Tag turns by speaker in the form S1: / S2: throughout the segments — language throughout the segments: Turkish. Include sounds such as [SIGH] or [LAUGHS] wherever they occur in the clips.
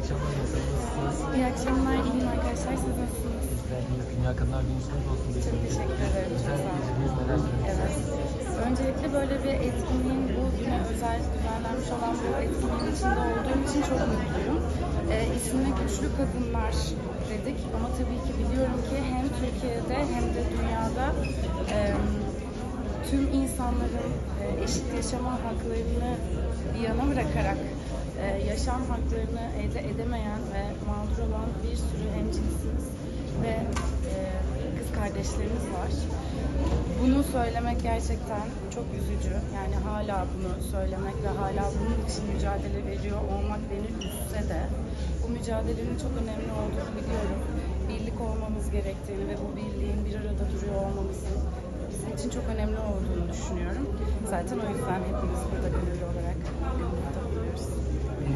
S1: akşamlar nasılsınız?
S2: İyi akşamlar, iyiyim arkadaşlar. Siz nasılsınız?
S1: Bizler de Dünya Kadınlar Günü kutlu olsun.
S2: Çok teşekkür ederim.
S1: Özel
S2: sağ olun.
S1: geceniz neler
S2: Evet. Öncelikle böyle bir etkinliğin bu güne özel düzenlenmiş olan bu etkinliğin içinde olduğum için çok mutluyum. Ee, ismine Güçlü Kadınlar dedik ama tabii ki biliyorum ki hem Türkiye'de hem de dünyada e, tüm insanların e, eşit yaşama haklarını bir yana bırakarak e, yaşam haklarını elde edemeyen ve mağdur olan bir sürü hemcinsimiz ve e, kız kardeşlerimiz var. Bunu söylemek gerçekten çok üzücü. Yani hala bunu söylemek ve hala bunun için mücadele veriyor olmak beni üzse de bu mücadelenin çok önemli olduğunu biliyorum. Birlik olmamız gerektiğini ve bu birliğin bir arada duruyor olmamızın bizim için çok önemli olduğunu düşünüyorum. Zaten o yüzden hepimiz burada gönüllü olarak.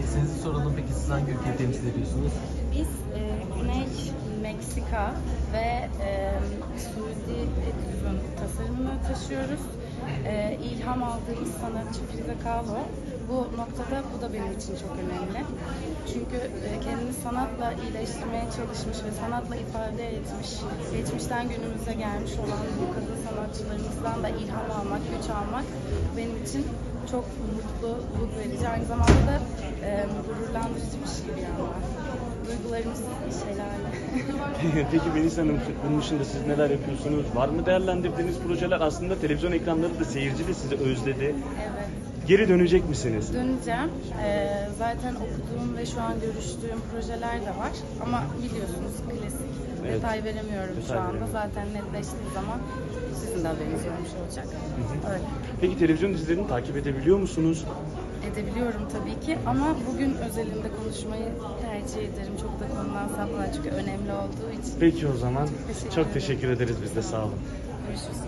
S1: Sizi soralım peki siz hangi ülkeyi temsil ediyorsunuz?
S2: Biz e, Güney Meksika ve e, Suudi Etüz'ün tasarımını taşıyoruz. E, ilham aldığımız sanatçı Frida Kahlo. Bu noktada bu da benim için çok önemli. Çünkü e, kendini sanatla iyileştirmeye çalışmış ve sanatla ifade etmiş, geçmişten günümüze gelmiş olan bu kadın sanatçılarımızdan da ilham almak, güç almak benim için çok mutluluk verici. Aynı zamanda da e, gururlandırıcı bir şey bir yandan. Duygularımız şelale. [LAUGHS]
S3: Peki Melis Hanım, bunun dışında siz neler yapıyorsunuz? Var mı değerlendirdiğiniz projeler? Aslında televizyon ekranları da seyirci de sizi özledi.
S2: evet.
S3: Geri dönecek misiniz?
S2: Döneceğim. E, zaten okuduğum ve şu an görüştüğüm projeler de var. Ama biliyorsunuz klasik.
S3: Evet.
S2: Detay veremiyorum
S3: Detay
S2: şu anda.
S3: veremiyorum.
S2: Zaten netleştiği zaman sizin de haberiniz olmuş olacak. Öyle.
S3: Peki televizyon dizilerini takip edebiliyor musunuz?
S2: Edebiliyorum tabii ki ama bugün özelinde konuşmayı tercih ederim. Çok da konudan sapmadan çünkü önemli olduğu için.
S3: Peki o zaman
S2: Teşekkür
S3: çok teşekkür ederiz biz de sağ olun.
S2: Görüşürüz.